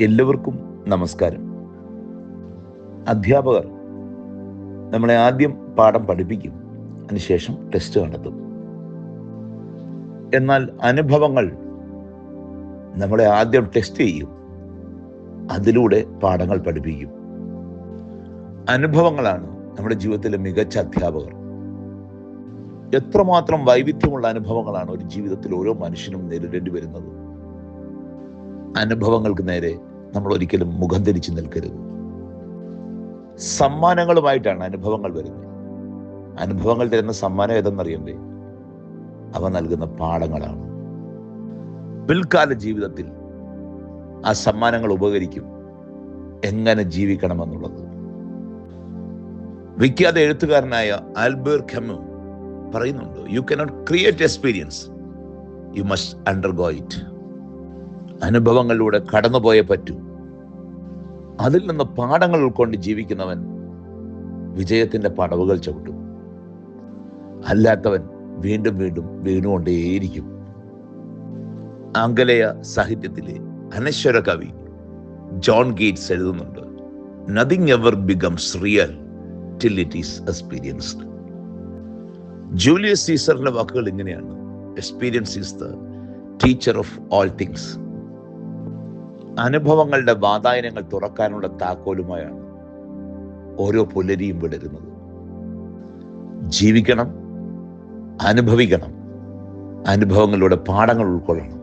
എല്ലാവർക്കും നമസ്കാരം. അധ്യാപകർ നമ്മളെ ആദ്യം പാഠം പഠിപ്പിക്കും. അതിനുശേഷം ടെസ്റ്റ് നടത്തും. എന്നാൽ അനുഭവങ്ങൾ നമ്മളെ ആദ്യം ടെസ്റ്റ് ചെയ്യും. അതിലൂടെ പാഠങ്ങൾ പഠിപ്പിക്കും. അനുഭവങ്ങളാണ് നമ്മുടെ ജീവിതത്തിലെ മികച്ച അധ്യാപകർ. എത്രമാത്രം വൈവിധ്യമുള്ള അനുഭവങ്ങളാണ് ഒരു ജീവിതത്തിൽ ഓരോ മനുഷ്യനും നേരിടേണ്ടി വരുന്നത്. അനുഭവങ്ങൾക്ക് നേരെ നമ്മൾ ഒരിക്കലും മുഖം ധരിച്ച് നിൽക്കരുത്. സമ്മാനങ്ങളുമായിട്ടാണ് അനുഭവങ്ങൾ വരുന്നത്. അനുഭവങ്ങൾ തരുന്ന സമ്മാനം ഏതെന്നറിയണ്ടേ അവ നൽകുന്ന പാഠങ്ങളാണ്. പിൽക്കാല ജീവിതത്തിൽ ആ സമ്മാനങ്ങൾ ഉപകരിക്കും. എങ്ങനെ ജീവിക്കണമെന്നുള്ളത്. വിഖ്യാത എഴുത്തുകാരനായ ആൽബേർ ഖെമു പറയുന്നുണ്ട് you cannot create experience you must undergo it അനുഭവങ്ങളിലൂടെ കടന്നുപോയേ പറ്റൂ. അതിൽ നിന്ന് പാഠങ്ങൾ ഉൾക്കൊണ്ട് ജീവിക്കുന്നവൻ വിജയത്തിന്റെ പടവുകൾ ചവിട്ടും. അല്ലാത്തവൻ വീണ്ടും വീണ്ടും വീണുകൊണ്ടേയിരിക്കും. ആംഗലേയ സാഹിത്യത്തിലെ അനശ്വര കവി ജോൺ ഗേറ്റ്സ് എഴുതുന്നുണ്ട് nothing ever becomes real till it is experienced Julius സീസറിന്റെ വാക്കുകൾ ഇങ്ങനെയാണ് experience is the teacher of all things അനുഭവങ്ങളുടെ വാതായനങ്ങൾ തുറക്കാനുള്ള താക്കോലുമായാണ് ഓരോ പുലരിയും വിടരുന്നത്. ജീവിക്കണം അനുഭവിക്കണം അനുഭവങ്ങളിലൂടെ പാഠങ്ങൾ ഉൾക്കൊള്ളണം.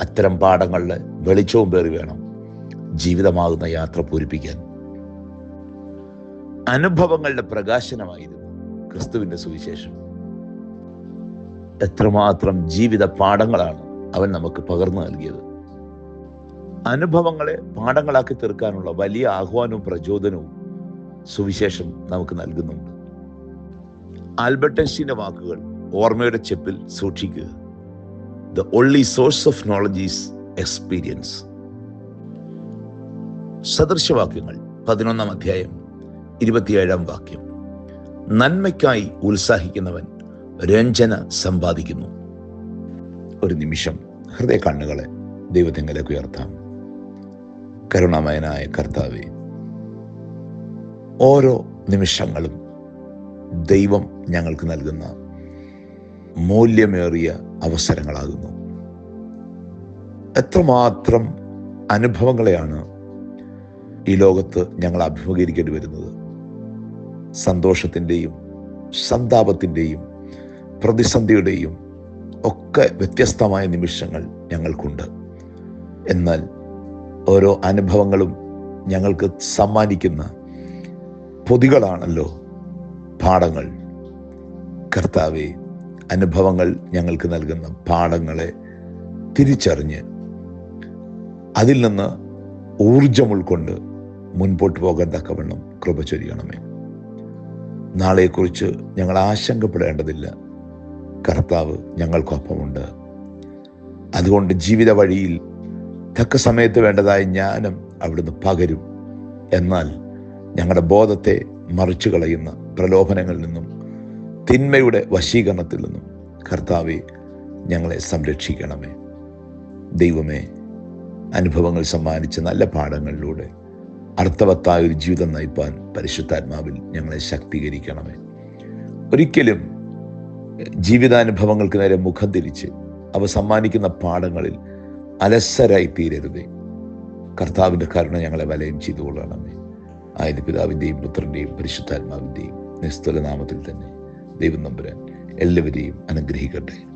അത്തരം പാഠങ്ങളുടെ വെളിച്ചവും പേറി വേണം ജീവിതമാകുന്ന യാത്ര പൂരിപ്പിക്കാൻ. അനുഭവങ്ങളുടെ പ്രകാശനമായിരുന്നു ക്രിസ്തുവിന്റെ സുവിശേഷം. എത്രമാത്രം ജീവിത പാഠങ്ങളാണ് അവൻ നമുക്ക് പകർന്നു നൽകിയത്. അനുഭവങ്ങളെ പാഠങ്ങളാക്കി തീർക്കാനുള്ള വലിയ ആഹ്വാനവും പ്രചോദനവും സുവിശേഷം നമുക്ക് നൽകുന്നുണ്ട്. ആൽബർട്ട് ഐൻസ്റ്റീന്റെ വാക്കുകൾ ഓർമ്മയുടെ ചെപ്പിൽ സൂക്ഷിക്കുക. The only source of knowledge is experience സദൃശവാക്യങ്ങൾ പതിനൊന്നാം അധ്യായം ഇരുപത്തിയേഴാം വാക്യം. നന്മയ്ക്കായി ഉത്സാഹിക്കുന്നവൻ രഞ്ജന സമ്പാദിക്കുന്നു. ഒരു നിമിഷം ഹൃദയ കണ്ണുകളെ ദൈവത്തിങ്കലേക്ക് ഉയർത്താം. കരുണാമയനായ കർത്താവെ ഓരോ നിമിഷങ്ങളും ദൈവം ഞങ്ങൾക്ക് നൽകുന്ന മൂല്യമേറിയ അവസരങ്ങളാകുന്നു. എത്രമാത്രം അനുഭവങ്ങളെയാണ് ഈ ലോകത്ത് ഞങ്ങൾ അഭിമുഖീകരിക്കേണ്ടി വരുന്നത്. സന്തോഷത്തിന്റെയും സന്താപത്തിന്റെയും പ്രതിസന്ധിയുടെയും ഒക്കെ വ്യത്യസ്തമായ നിമിഷങ്ങൾ ഞങ്ങൾക്കുണ്ട്. എന്നാൽ ഓരോ അനുഭവങ്ങളും ഞങ്ങൾക്ക് സമ്മാനിക്കുന്ന പൊതികളാണല്ലോ പാഠങ്ങൾ. കർത്താവെ അനുഭവങ്ങൾ ഞങ്ങൾക്ക് നൽകുന്ന പാഠങ്ങളെ തിരിച്ചറിഞ്ഞ് അതിൽ നിന്ന് ഊർജം ഉൾക്കൊണ്ട് മുൻപോട്ട് പോകാൻ തക്കവണ്ണം കൃപ ചൊരിയണമേ. നാളെക്കുറിച്ച് ഞങ്ങൾ ആശങ്കപ്പെടേണ്ടതില്ല. കർത്താവ് ഞങ്ങൾക്കൊപ്പമുണ്ട്. അതുകൊണ്ട് ജീവിത വഴിയിൽ തക്ക സമയത്ത് വേണ്ടതായ ജ്ഞാനം അവിടുന്ന് പകരും. എന്നാൽ ഞങ്ങളുടെ ബോധത്തെ മറിച്ചു കളയുന്ന പ്രലോഭനങ്ങളിൽ നിന്നും തിന്മയുടെ വശീകരണത്തിൽ നിന്നും കർത്താവെ ഞങ്ങളെ സംരക്ഷിക്കണമേ. ദൈവമേ അനുഭവങ്ങൾ സമ്മാനിച്ച നല്ല പാഠങ്ങളിലൂടെ അർത്ഥവത്തായ ഒരു ജീവിതം നയിപ്പാൻ പരിശുദ്ധാത്മാവിൽ ഞങ്ങളെ ശക്തീകരിക്കണമേ. ഒരിക്കലും ജീവിതാനുഭവങ്ങൾക്ക് നേരെ മുഖം തിരിച്ച് അവ സമ്മാനിക്കുന്ന പാഠങ്ങളിൽ അലസരായി തീരരുതേ കർത്താവിന്റെ കരുണ ഞങ്ങളെ വലയം ചെയ്തു കൊള്ളണമേ ആയത് പിതാവിന്റെയും പുത്രന്റെയും പരിശുദ്ധാത്മാവിന്റെയും നിസ്തുല നാമത്തിൽ തന്നെ ദൈവം നമ്പുരാൻ എല്ലാവരെയും അനുഗ്രഹിക്കട്ടെ.